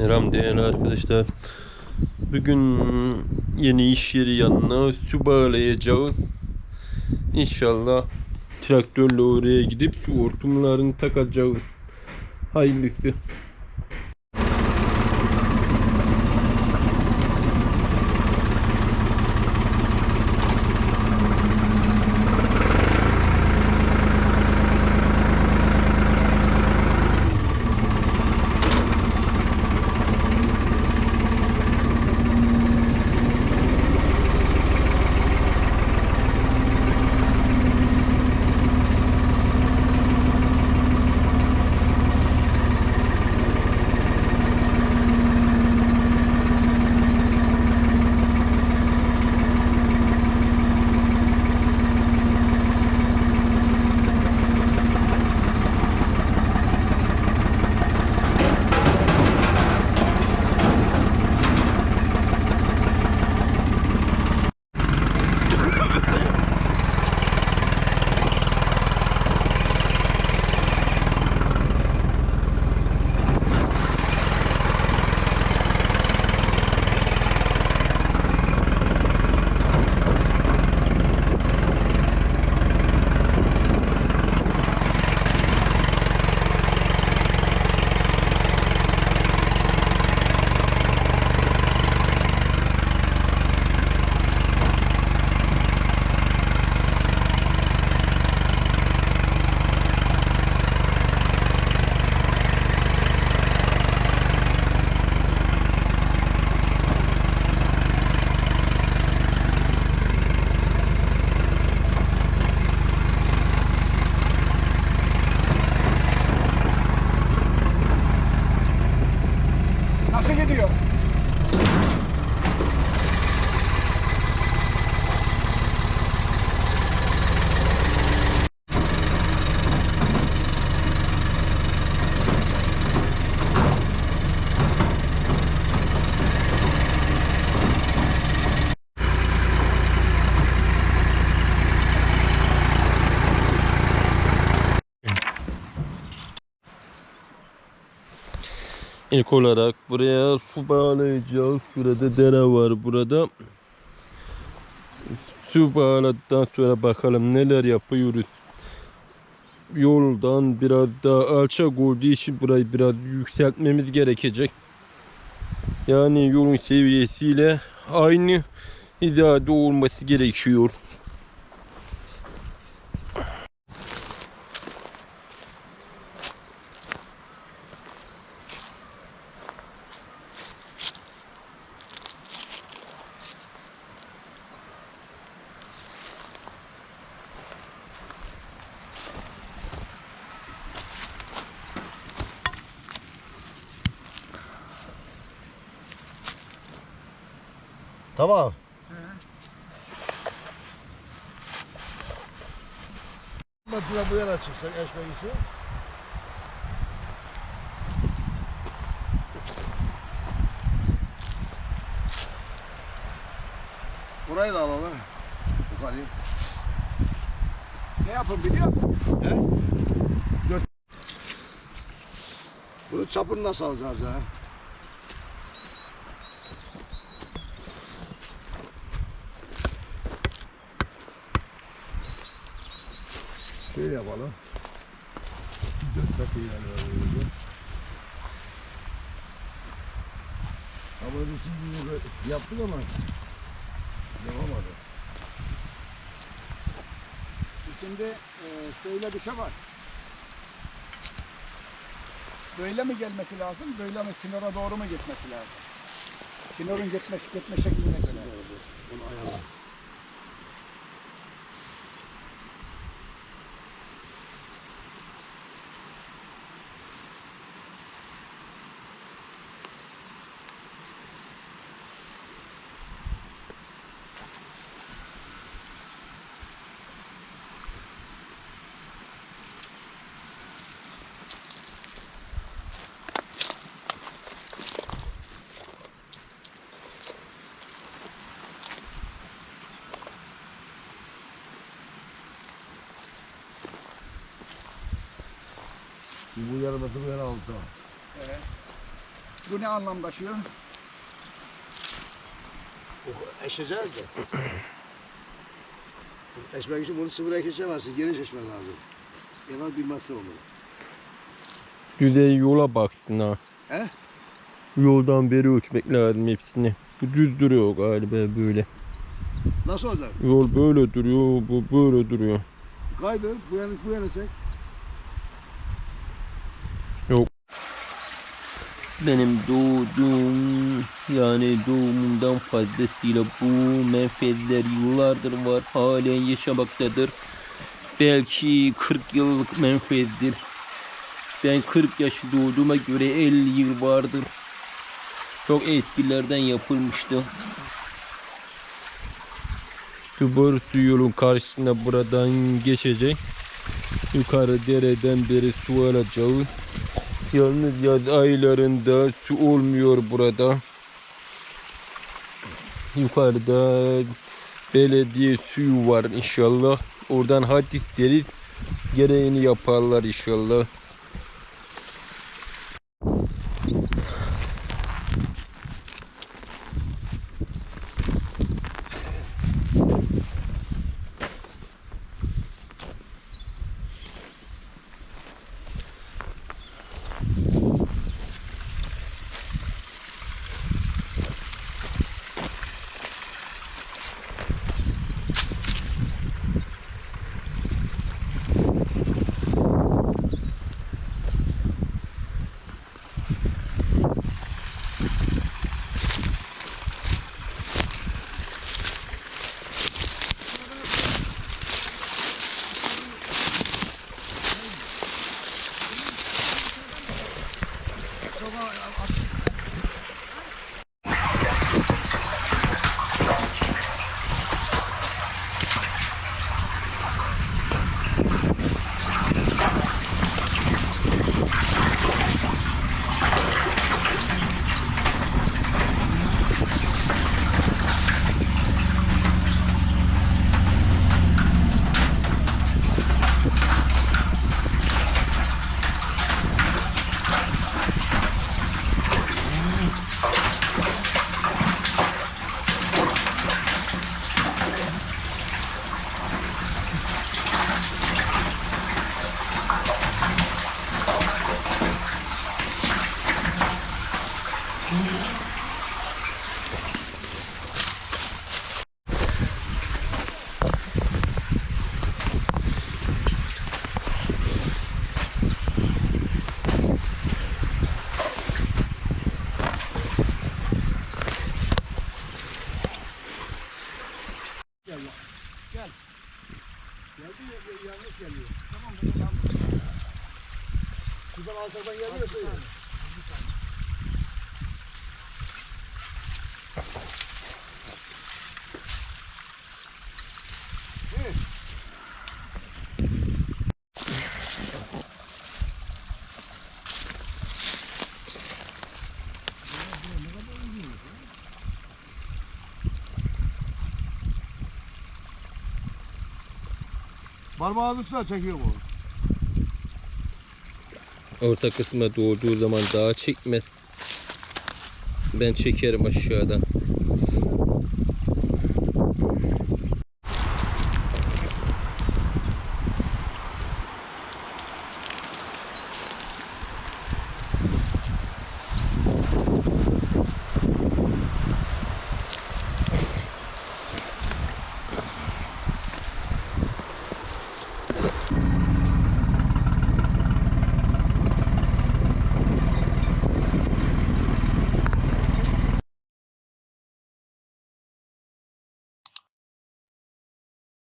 Selam değerli arkadaşlar. Bugün yeni iş yeri yanına su bağlayacağız. İnşallah traktörle oraya gidip hortumlarını takacağız. Hayırlısı. İlk olarak buraya su bağlayacağız. Şurada dere var burada. Su bağladıktan sonra bakalım neler yapıyoruz. Yoldan biraz daha alçak olduğu için burayı biraz yükseltmemiz gerekecek. Yani yolun seviyesiyle aynı hizada olması gerekiyor. Tamam. Batıda bu yana çıksak eşmek için. Burayı da alalım. Yukarıyı. Ne yapın biliyor musun? He? Dört. Bunu çapını nasıl alacağız ya? Şöyle yapalım. Dört takıyı yani. Ama biz şimdi bunu yaptık ama yapamadık. Şimdi e, şöyle bir şey var. Böyle mi gelmesi lazım, böyle mi sinora doğru mu gitmesi lazım? Sinorun gitme, gitme şekline göre. Bunu ayarla. Bu yarıması bu yana altta. Evet. Bu ne anlam taşıyor? O eşeceğiz de. Eşmek için bunu sıfıra geçemezsin. Geniş eşmen lazım. En az bir metre olur. Düzey yola baksın ha. He? Yoldan beri ölçmek lazım hepsini. Bu düz duruyor galiba böyle. Nasıl olacak? Yol böyle duruyor, bu böyle duruyor. Kaydır, bu yana, bu yana çek. Benim doğduğum yani doğumumdan fazlasıyla bu menfezler yıllardır var. Halen yaşamaktadır. Belki 40 yıllık menfezdir. Ben 40 yaşı doğduğuma göre 50 yıl vardır. Çok eskilerden yapılmıştı. Şu yolun karşısında buradan geçecek. Yukarı dereden beri su alacağı. Yalnız yaz aylarında su olmuyor burada. Yukarıda belediye suyu var inşallah. Oradan hadis deriz. Gereğini yaparlar inşallah. あ、なんか。Şuradan alçaktan geliyorsa ya. Parmağın üstüne çekiyor bu. Orta kısma doğduğu zaman daha çekme. Ben çekerim aşağıdan.